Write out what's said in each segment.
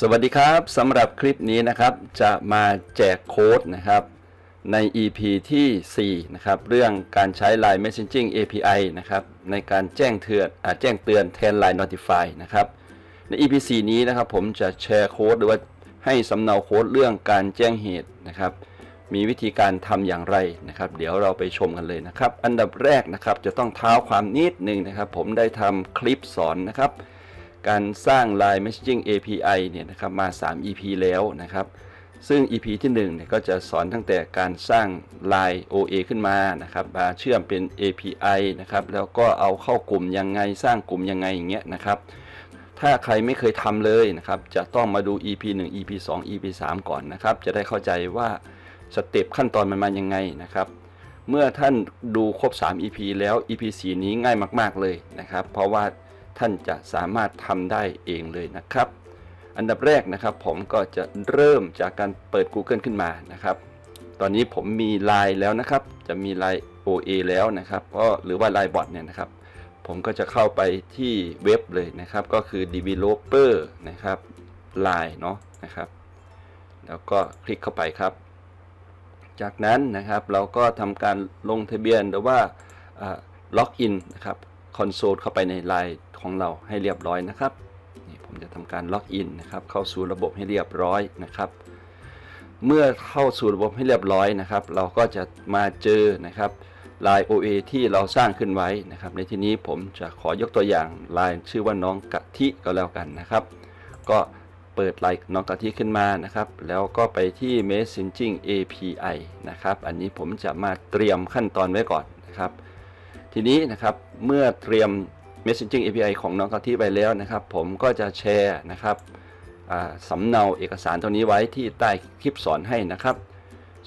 สวัสดีครับสำหรับคลิปนี้นะครับจะมาแจกโค้ดนะครับใน EP ที่ 4 นะครับ เรื่องการใช้ Line Messaging API นะครับในการแจ้งเตือนอแจ้งเตือนแทน Line Notify นะครับใน EP 4 นี้นะครับผมจะแชร์โค้ดหรือว่าให้สำเนาโค้ดเรื่องการแจ้งเหตุนะครับ มีวิธีการทำอย่างไรนะครับ เดี๋ยวเราไปชมกันเลยนะครับ อันดับแรกนะครับจะต้องเท้าความนิดหนึ่งนะครับ ผมได้ทำคลิปสอนนะครับ การสร้าง Line Messaging API เนี่ยนะครับมา 3 EP แล้วนะครับ ซึ่ง EP ที่1เนี่ยก็จะสอนตั้งแต่การสร้าง Line OA ขึ้นมานะครับมาเชื่อมเป็น API นะครับแล้วก็เอาเข้ากลุ่มยังไงสร้างกลุ่มยังไงอย่างเงี้ยนะครับ ถ้าใครไม่เคยทำเลยนะครับ จะต้องมาดู EP 1 EP 2 EP 3 ก่อนนะครับ จะได้เข้าใจว่าสเต็ปขั้นตอนมันมายังไงนะครับเมื่อท่านดูครบ 3 EP แล้ว EP 4 นี้ง่ายมาก ๆ เลยนะครับ เพราะว่า ท่านจะสามารถทำได้เองเลยนะครับ อันดับแรกนะครับผมก็จะเริ่มจากการเปิด Google ขึ้นมานะครับ ตอนนี้ผมมี Line แล้วนะครับ จะมี Line OA แล้วนะครับก็หรือว่า Line Bot เนี่ยนะครับ ผมก็จะเข้าไปที่เว็บเลยนะครับ ก็คือ developer นะครับ Line เนาะนะครับ แล้วก็คลิกเข้าไปครับ จากนั้นนะครับเราก็ทำการลงทะเบียนหรือว่าล็อกอินนะครับ คอนโซลเข้าไปใน Line ของเราให้เรียบร้อยนะครับนี่ผมจะทำการล็อกอินนะครับเข้าสู่ระบบให้เรียบร้อยนะครับ เมื่อเข้าสู่ระบบให้เรียบร้อยนะครับ เราก็จะมาเจอนะครับ Line OA ที่เราสร้างขึ้นไว้นะครับ ในที่นี้ผมจะขอยกตัวอย่าง Line ชื่อว่าน้องกะทิก็แล้วกันนะครับ ก็เปิดไลน์น้องกะทิขึ้นมานะครับ แล้วก็ไปที่ Messaging API นะครับ อันนี้ผมจะมาเตรียมขั้นตอนไว้ก่อนนะครับ ทีนี้นะครับเมื่อเตรียม Messaging API ของน้องกะทิไปแล้วนะครับ ผมก็จะแชร์นะครับสำเนาเอกสารตัวนี้ไว้ที่ใต้คลิปสอนให้นะครับ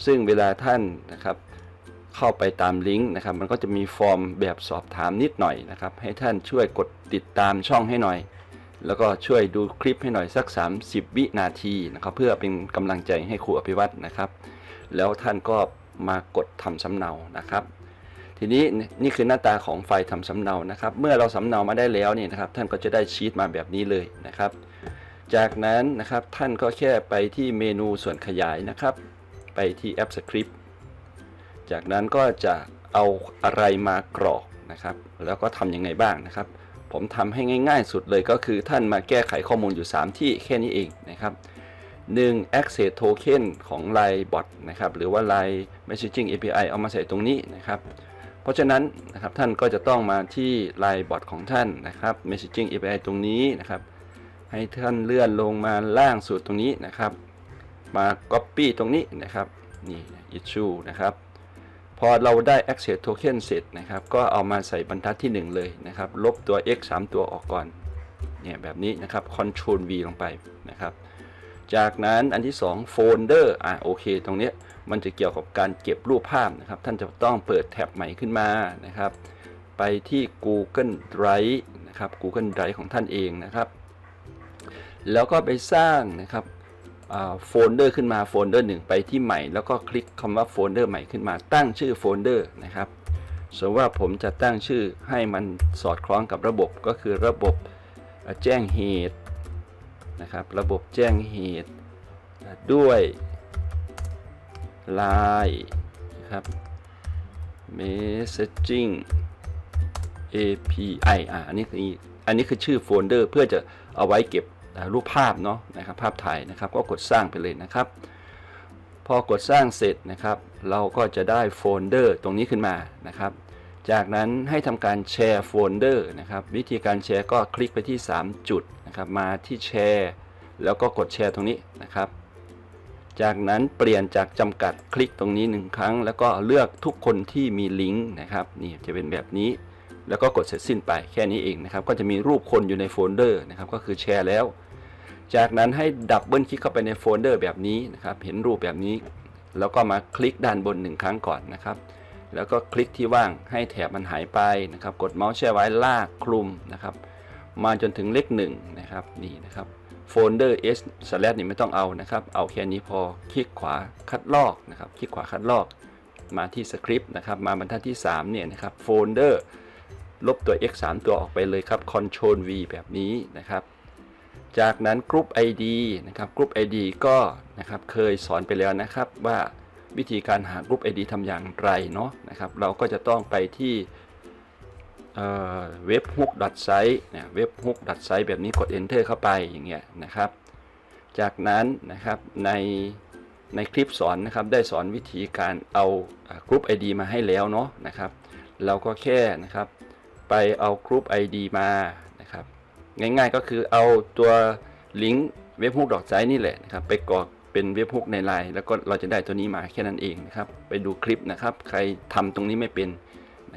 ซึ่งเวลาท่านนะครับเข้าไปตามลิงก์นะครับ มันก็จะมีฟอร์มแบบสอบถามนิดหน่อยนะครับ ให้ท่านช่วยกดติดตามช่องให้หน่อย แล้วก็ช่วยดูคลิปให้หน่อยสัก 30 วินาทีนะครับ เพื่อเป็นกำลังใจให้ครูอภิวัตนะครับ แล้วท่านก็มากดทำสำเนานะครับ ทีนี้นี่คือหน้าตาของไฟล์ทำสำเนานะครับ เมื่อเราสำเนามาได้แล้วเนี่ยนะครับ ท่านก็จะได้ชีตมาแบบนี้เลยนะครับ จากนั้นนะครับท่านก็แค่ไปที่เมนูส่วนขยายนะครับ ไปที่แอปสคริปต์จากนั้นก็จะเอาอะไรมากรอกนะครับ แล้วก็ทำยังไงบ้างนะครับ ผมทำให้ง่าย ๆ สุดเลยก็คือท่านมาแก้ไขข้อมูลอยู่ 3 ที่แค่นี้เองนะครับ 1 access token ของ Line bot นะครับ หรือว่า Line messaging API เอามาใส่ตรงนี้นะครับ เพราะฉะนั้นนะครับท่านก็จะต้องมาที่ Line bot ของท่านนะครับ messaging API ตรงนี้นะครับ ให้ท่านเลื่อนลงมาล่างสุดตรงนี้นะครับ มา copy ตรงนี้นะครับนี่ issue นะครับ พอเราได้ access token เสร็จนะครับ ก็เอามาใส่บรรทัดที่ 1 เลยนะครับ ลบตัว x 3 ตัวออกก่อนเนี่ยแบบนี้นะครับ control v ลงไปนะครับ จากนั้นอันที่2 folder อะโอเค ตรงเนี้ย มันจะเกี่ยวกับการเก็บรูปภาพนะครับ ท่านจะต้องเปิดแท็บใหม่ขึ้นมานะครับ ไปที่ Google Drive นะครับ Google Drive ของท่านเองนะครับ แล้วก็ไปสร้างนะครับโฟลเดอร์ขึ้นมาโฟลเดอร์หนึ่งไปที่ใหม่ แล้วก็คลิกคำว่าโฟลเดอร์ใหม่ขึ้นมาตั้งชื่อโฟลเดอร์นะครับส่วนว่าผมจะตั้งชื่อให้มันสอดคล้องกับระบบก็คือระบบแจ้งเหตุนะครับ ระบบแจ้งเหตุด้วย Line นะครับ Messaging API อ่าอันนี้คืออันนี้คือชื่อโฟลเดอร์เพื่อจะเอาไว้เก็บรูปภาพเนาะนะครับภาพถ่ายนะครับ ก็กดสร้างไปเลยนะครับ พอกดสร้างเสร็จนะครับ เราก็จะได้โฟลเดอร์ตรงนี้ขึ้นมานะครับ จากนั้นให้ทำการแชร์โฟลเดอร์นะครับ วิธีการแชร์ก็คลิกไปที่ 3 จุดนะครับ มาที่แชร์ แล้วก็กดแชร์ตรงนี้นะครับ จากนั้นเปลี่ยนจากจำกัดคลิกตรงนี้หนึ่งครั้ง แล้วก็เลือกทุกคนที่มีลิงก์นะครับนี่จะเป็นแบบนี้ แล้วก็กดเสร็จสิ้นไปแค่นี้เองนะครับ ก็จะมีรูปคนอยู่ในโฟลเดอร์นะครับก็คือแชร์แล้ว จากนั้นให้ดับเบิลคลิกเข้าไปในโฟลเดอร์แบบนี้นะครับเห็นรูปแบบนี้ แล้วก็มาคลิกด้านบนหนึ่งครั้งก่อนนะครับ แล้วก็คลิกที่ว่างให้แถบมันหายไปนะครับ กดเมาส์แช่ไว้ลากคลุมนะครับ มาจนถึงเลขหนึ่งนะครับนี่นะครับ โฟลเดอร์ s สแลนี่ไม่ต้องเอานะครับ เอาแค่นี้พอ คลิกขวาคัดลอกนะครับ คลิกขวาคัดลอก มาที่สคริปต์นะครับ มาบรรทัดที่ 3 เนี่ยนะครับ โฟลเดอร์ ลบตัว x 3 ตัวออกไปเลยครับ Ctrl V แบบนี้นะครับ จากนั้นกรุ๊ป ID นะครับ กรุ๊ป ID ก็นะครับ เคยสอนไปแล้วนะครับว่าวิธีการหากรุ๊ป ID ทำอย่างไรเนาะนะครับ เราก็จะต้องไปที่ เว็บ hook site เนี่ยเว็บ hook site แบบนี้กด enter เข้าไปอย่างเงี้ยนะครับ จากนั้นนะครับในในคลิปสอนนะครับได้สอนวิธีการเอากรุ๊ป ID มาให้แล้วเนาะนะครับ เราก็แค่นะครับไปเอากรุ๊ป ID มานะครับ ง่ายๆก็คือเอาตัวลิงก์เว็บฮุกดอกไซนี่แหละนะครับ ไปกรอกเป็นเว็บฮุกในไลน์แล้วก็เราจะได้ตัวนี้มาแค่นั้นเองนะครับ ไปดูคลิปนะครับ ใครทำตรงนี้ไม่เป็น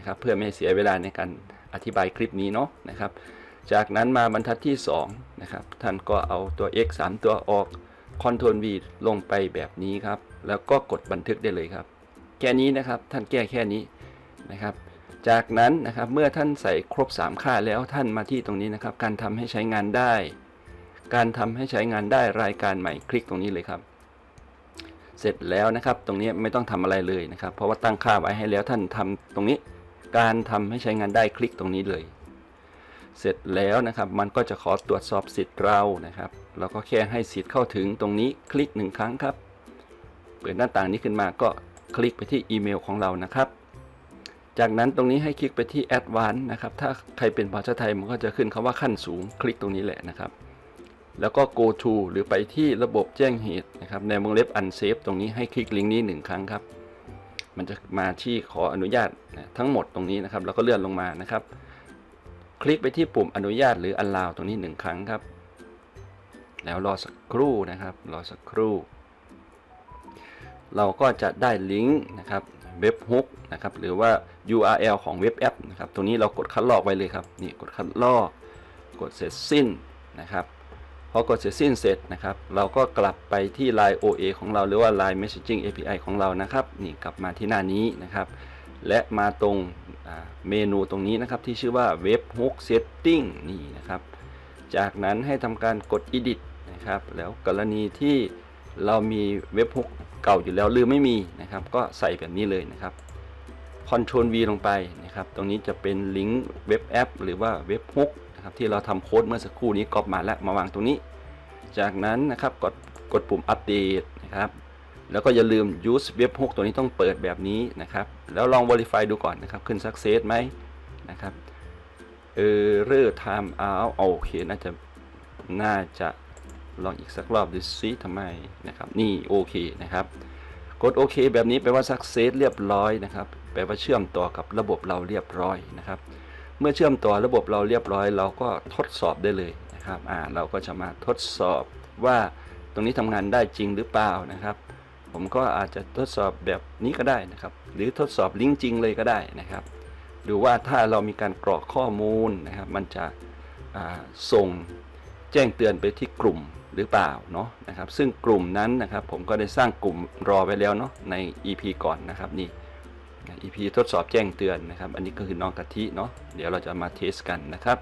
นะครับเพื่อไม่ให้เสียเวลาในการอธิบายคลิปนี้เนาะนะครับ จากนั้นมาบรรทัดที่2นะครับท่านก็เอาตัว x 3 ตัวออก Ctrl V ลงไปแบบนี้ครับ แล้วก็กดบันทึกได้เลยครับ แค่นี้นะครับท่านแก้แค่นี้นะครับ จากนั้นนะครับเมื่อท่านใส่ครบ 3 ค่าแล้วท่านมาที่ตรงนี้นะครับ การทำให้ใช้งานได้ การทำให้ใช้งานได้รายการใหม่คลิกตรงนี้เลยครับเสร็จแล้วนะครับ ตรงนี้ไม่ต้องทำอะไรเลยนะครับ เพราะว่าตั้งค่าไว้ให้แล้วท่านทำตรงนี้ การทำให้ใช้งานได้คลิกตรงนี้เลย เสร็จแล้วนะครับ มันก็จะขอตรวจสอบสิทธิ์เรานะครับเราก็แค่ให้สิทธิ์เข้าถึงตรงนี้คลิกหนึ่งครั้งครับ เปิดหน้าต่างนี้ขึ้นมาก็คลิกไปที่อีเมลของเรานะครับ จากนั้นตรงนี้ให้คลิกไปที่ Advanced นะครับ ถ้าใครเป็นภาษาไทยมันก็จะขึ้นคำว่าขั้นสูงคลิกตรงนี้แหละนะครับ แล้วก็ go to หรือไปที่ระบบแจ้งเหตุนะครับ ในวงเล็บ unsafe ตรงนี้ให้คลิกลิงก์นี้หนึ่งครั้งครับ มันจะมาที่ขออนุญาตทั้งหมดตรงนี้นะครับ แล้วก็เลื่อนลงมานะครับ คลิกไปที่ปุ่มอนุญาตหรือ allow ตรงนี้หนึ่งครั้งครับ แล้วรอสักครู่นะครับ รอสักครู่ เราก็จะได้ลิงก์นะครับเว็บฮุกนะครับหรือว่า URL ของเว็บแอปนะครับตรงนี้เรากดคัดลอกไว้เลยครับนี่กดคัดลอก กดเสร็จสิ้นนะครับ พอกดเสร็จสิ้นเสร็จนะครับ เราก็กลับไปที่ Line OA ของเราหรือว่า Line Messaging API ของเรานะครับ นี่กลับมาที่หน้านี้นะครับ และมาตรงเมนูตรงนี้นะครับที่ชื่อว่า Web Hook Setting นี่นะครับ จากนั้นให้ทำการกด Edit นะครับ แล้วกรณีที่เรามีเว็บฮุกเก่าอยู่แล้วหรือไม่มีนะครับ ก็ใส่แบบนี้เลยนะครับ Ctrl V ลงไปนะครับ ตรงนี้จะเป็นลิงก์เว็บแอปหรือว่าเว็บฮุก นะครับที่เราทำโค้ดเมื่อสักครู่นี้ก๊อปมาแล้วมาวางตรงนี้ จากนั้นนะครับกดกดปุ่มอัปเดตนะครับแล้วก็อย่าลืม use web hook ตัวนี้ต้องเปิดแบบนี้นะครับ แล้วลอง verify ดูก่อนนะครับ ขึ้น success ไหมนะครับเออเรื่อ time out โอเค น่าจะ น่าจะลองอีกสักรอบดูซิทำไมนะครับ นี่โอเคนะครับ กดโอเคแบบนี้แปลว่า success เรียบร้อยนะครับ แปลว่าเชื่อมต่อกับระบบเราเรียบร้อยนะครับ เมื่อเชื่อมต่อระบบเราเรียบร้อย เราก็ทดสอบได้เลยนะครับอ่าเราก็จะมาทดสอบว่าตรงนี้ทำงานได้จริงหรือเปล่านะครับ ผมก็อาจจะทดสอบแบบนี้ก็ได้นะครับ หรือทดสอบลิงก์จริงเลยก็ได้นะครับดูว่าถ้าเรามีการกรอกข้อมูลนะครับ มันจะส่งแจ้งเตือนไปที่กลุ่มหรือเปล่าเนาะนะครับ ซึ่งกลุ่มนั้นนะครับ ผมก็ได้สร้างกลุ่มรอไว้แล้วเนาะใน EP ก่อนนะครับนี่ EP ทดสอบแจ้งเตือนนะครับ อันนี้ก็คือน้องกะทิเนาะเดี๋ยวเราจะมาเทสกันนะครับ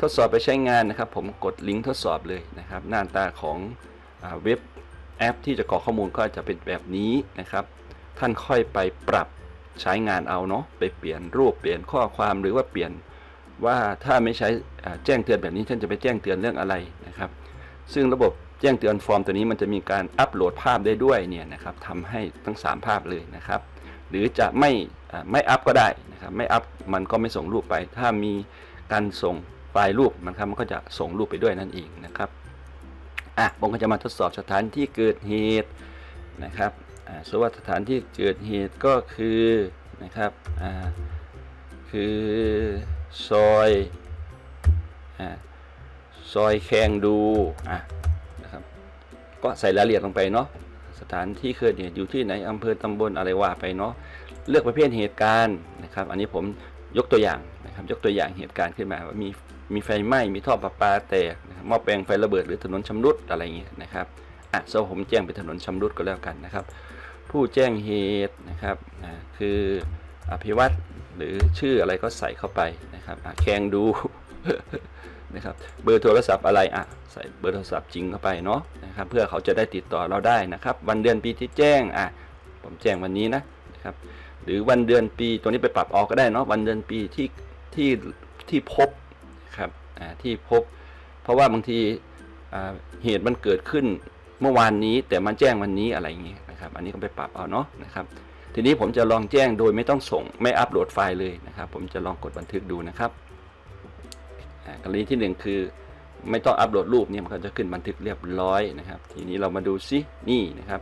ทดสอบไปใช้งานนะครับ ผมกดลิงก์ทดสอบเลยนะครับ หน้าตาของอเว็บแอป ที่จะกรอกข้อมูลก็จะเป็นแบบนี้นะครับ ท่านค่อยไปปรับใช้งานเอาเนาะไปเปลี่ยนรูปเปลี่ยนข้อความหรือว่าเปลี่ยนว่าถ้าไม่ใช้แจ้งเตือนแบบนี้ท่านจะไปแจ้งเตือนเรื่องอะไรนะครับ ซึ่งระบบแจ้งเตือนฟอร์มตัวนี้มันจะมีการอัปโหลดภาพได้ด้วยเนี่ยนะครับทำให้ทั้ง 3 ภาพเลยนะครับ หรือจะไม่ไม่อัพก็ได้นะครับไม่อัพมันก็ไม่ส่งรูปไป ถ้ามีการส่งไฟล์รูปมันครับมันก็จะส่งรูปไปด้วยนั่นเองนะครับอะผมก็จะมาทดสอบสถานที่เกิดเหตุนะครับอ่าสว่าสถานที่เกิดเหตุก็คือนะครับอ่าคือซอยอ่าซอยแคงดูอะนะครับก็ใส่รายละเอียดลงไปเนาะ ถานที่เกิดเหตุอยู่ที่ไหนอำเภอตำบลอะไรว่าไปเนาะเลือกประเภทเหตุการณ์นะครับ อันนี้ผมยกตัวอย่างนะครับ ยกตัวอย่างเหตุการณ์ขึ้นมาว่ามีมีไฟไหม้มีท่อประปาแตกนะครับหม้อแปลงไฟระเบิดหรือถนนชำรุดอะไรเงี้ยนะครับอะโซ่ผมแจ้งเป็นถนนชำรุดก็แล้วกันนะครับ ผู้แจ้งเหตุนะครับคืออภิวัตรหรือชื่ออะไรก็ใส่เข้าไปนะครับอ่งดู นะครับเบอร์โทรศัพท์อะไรอะใส่เบอร์โทรศัพท์จริงเข้าไปเนาะนะครับเพื่อเขาจะได้ติดต่อเราได้นะครับ วันเดือนปีที่แจ้งอะผมแจ้งวันนี้นะนะครับหรือวันเดือนปีตัวนี้ไปปรับออกก็ได้เนาะวันเดือนปีที่ที่ที่พบครับอ่าที่พบ เพราะว่าบางทีอ่าเหตุมันเกิดขึ้นเมื่อวานนี้แต่มาแจ้งวันนี้อะไรอย่างเงี้ยนะครับ อันนี้ก็ไปปรับเอาเนาะนะครับทีนี้ผมจะลองแจ้งโดยไม่ต้องส่งไม่อัปโหลดไฟล์เลยนะครับ ผมจะลองกดบันทึกดูนะครับ กรณีที่หนึ่งคือ ไม่ต้องอัปโหลดรูปเนี่ยมันก็จะขึ้นบันทึกเรียบร้อยนะครับ ทีนี้เรามาดูซินี่นะครับ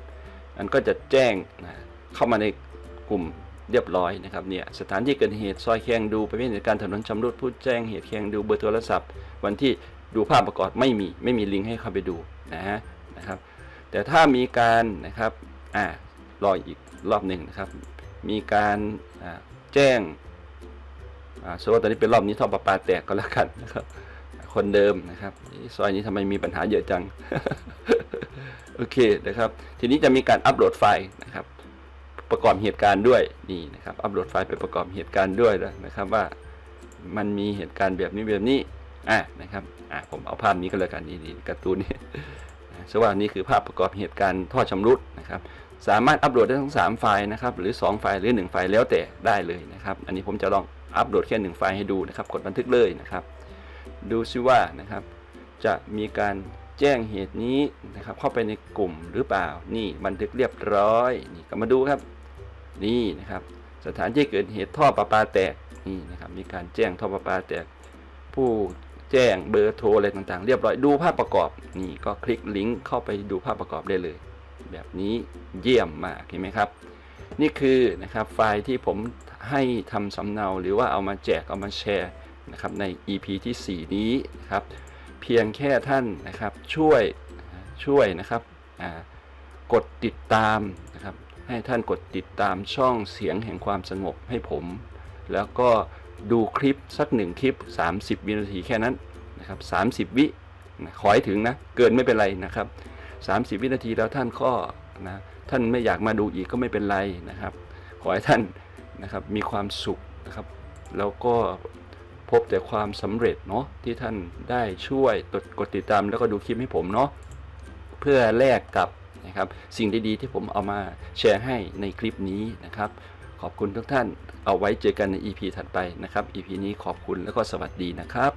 มันก็จะแจ้งนะเข้ามาในกลุ่มเรียบร้อยนะครับเนี่ยสถานที่เกิดเหตุซอยแคงดูประเภทเหตุการณ์ถนนชำรุดผู้แจ้งเหตุแคงดูเบอร์โทรศัพท์ วันที่ดูภาพประกอบไม่มีไม่มีลิงก์ให้เข้าไปดูนะฮะนะครับ แต่ถ้ามีการนะครับอ่ารออีกรอบหนึ่งนะครับ มีการแจ้ง สมมติว่าตอนนี้เป็นรอบนี้ท่อประปาแตกก็แล้วกันนะครับ คนเดิมนะครับซอยนี้ทำไมมีปัญหาเยอะจัง โอเคนะครับ ทีนี้จะมีการอัปโหลดไฟล์นะครับ ประกอบเหตุการณ์ด้วยนี่นะครับอัปโหลดไฟล์ไปประกอบเหตุการณ์ด้วยนะครับว่ามันมีเหตุการณ์แบบนี้แบบนี้อะนะครับอะผมเอาภาพนี้ก็แล้วกันนี่นี่การ์ตูนนี่สว่านี่คือภาพประกอบเหตุการณ์ท่อชำรุดนะครับ สามารถอัปโหลดได้ทั้ง 3 ไฟล์นะครับ หรือ 2 ไฟล์หรือ 1 ไฟล์แล้วแต่ได้เลยนะครับ อันนี้ผมจะลอง อัปโหลดแค่1ไฟล์ให้ดูนะครับ กดบันทึกเลยนะครับ ดูซิว่านะครับ จะมีการแจ้งเหตุนี้นะครับ เข้าไปในกลุ่มหรือเปล่า นี่บันทึกเรียบร้อยนี่ก็มาดูครับ นี่นะครับ สถานที่เกิดเหตุท่อประปาแตกนี่นะครับ มีการแจ้งท่อประปาแตก ผู้แจ้งเบอร์โทรอะไรต่างๆ เรียบร้อยดูภาพประกอบ นี่ก็คลิกลิงก์เข้าไปดูภาพประกอบได้เลย แบบนี้เยี่ยมมากเห็นไหมครับ นี่คือนะครับไฟล์ที่ผมให้ทำสำเนาหรือว่าเอามาแจกเอามาแชร์นะครับใน EP ที่ 4 นี้นะครับ เพียงแค่ท่านนะครับช่วยช่วยนะครับกดติดตามนะครับให้ท่านกดติดตามช่องเสียงแห่งความสงบให้ผม แล้วก็ดูคลิปสักหนึ่งคลิป 30 วินาทีแค่นั้นนะครับ30 วิขอให้ถึงนะ เกินไม่เป็นไรนะครับ 30 วินาทีแล้วท่านก็นะ ท่านไม่อยากมาดูอีกก็ไม่เป็นไรนะครับ ขอให้ท่านนะครับมีความสุขนะครับ แล้วก็พบแต่ความสำเร็จเนาะที่ท่านได้ช่วยกดกดติดตามแล้วก็ดูคลิปให้ผมเนาะเพื่อแลกกับนะครับสิ่งดีๆที่ผมเอามาแชร์ให้ในคลิปนี้นะครับ ขอบคุณทุกท่านเอาไว้เจอกันใน EP ถัดไปนะครับ EP นี้ขอบคุณแล้วก็สวัสดีนะครับ